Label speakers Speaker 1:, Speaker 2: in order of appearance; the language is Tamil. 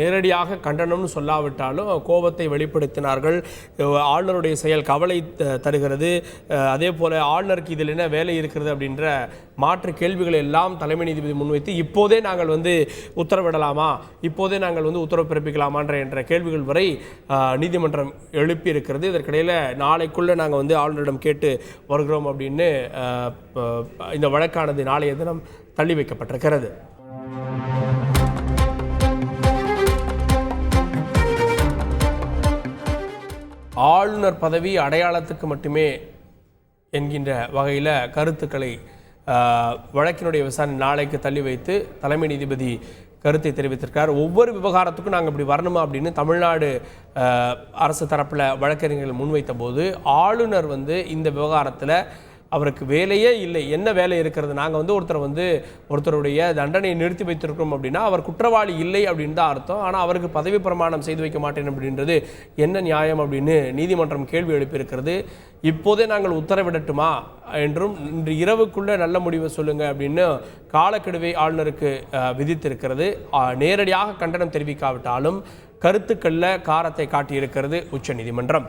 Speaker 1: நேரடியாக கண்டனம்னு சொல்லாவிட்டாலும் கோபத்தை வெளிப்படுத்தினார்கள். ஆளுநருடைய செயல் கவலை த- தருகிறது. அதே போல் ஆளுநருக்கு இதில் என்ன வேலை இருக்கிறது அப்படின்ற மாற்று கேள்விகளை எல்லாம் தலைமை நீதிபதி முன்வைத்து இப்போதே நாங்கள் வந்து உத்தரவிடலாமா? இப்போதே நாங்கள் வந்து உத்தரவு பிறப்பிக்கலாமான்ற என்ற கேள்விகள் வரை நீதிமன்றம் எழுப்பி இருக்கிறது இதற்கிடையில் நாளைக்குள்ளே நாங்கள் வந்து ஆளுநரிடம் கேட்டு வருகிறோம் அப்படின்னு இந்த வழக்கானது நாளைய தினம் தள்ளி வைக்கப்பட்டிருக்கிறது. ஆளுநர் பதவி அடையாளத்துக்கு மட்டுமே என்கின்ற வகையில் கருத்துக்களை வழக்கினுடைய விசாரணை நாளைக்கு தள்ளி வைத்து தலைமை நீதிபதி கருத்தை தெரிவித்திருக்கார் ஒவ்வொரு விவகாரத்துக்கும் நாங்கள் இப்படி வரணுமா அப்படின்னு தமிழ்நாடு அரசு தரப்பில் வழக்கறிஞர்கள் முன்வைத்த போது ஆளுநர் வந்து இந்த விவகாரத்தில் அவருக்கு வேலையே இல்லை. என்ன வேலை இருக்கிறது? நாங்கள் வந்து ஒருத்தர் வந்து ஒருத்தருடைய தண்டனையை நிறுத்தி வைத்திருக்கிறோம் அப்படின்னா அவர் குற்றவாளி இல்லை அப்படின்னு தான் அர்த்தம். ஆனால் அவருக்கு பதவி பிரமாணம் செய்து வைக்க மாட்டேன் அப்படின்றது என்ன நியாயம் அப்படின்னு நீதிமன்றம் கேள்வி எழுப்பியிருக்கிறது. இப்போதே நாங்கள் உத்தரவிடட்டுமா என்றும் இன்று இரவுக்குள்ளே நல்ல முடிவை சொல்லுங்கள் அப்படின்னு காலக்கெடுவை ஆளுநருக்கு விதித்திருக்கிறது. நேரடியாக கண்டனம் தெரிவிக்காவிட்டாலும் கருத்துக்களில் காரத்தை காட்டியிருக்கிறது உச்சநீதிமன்றம்.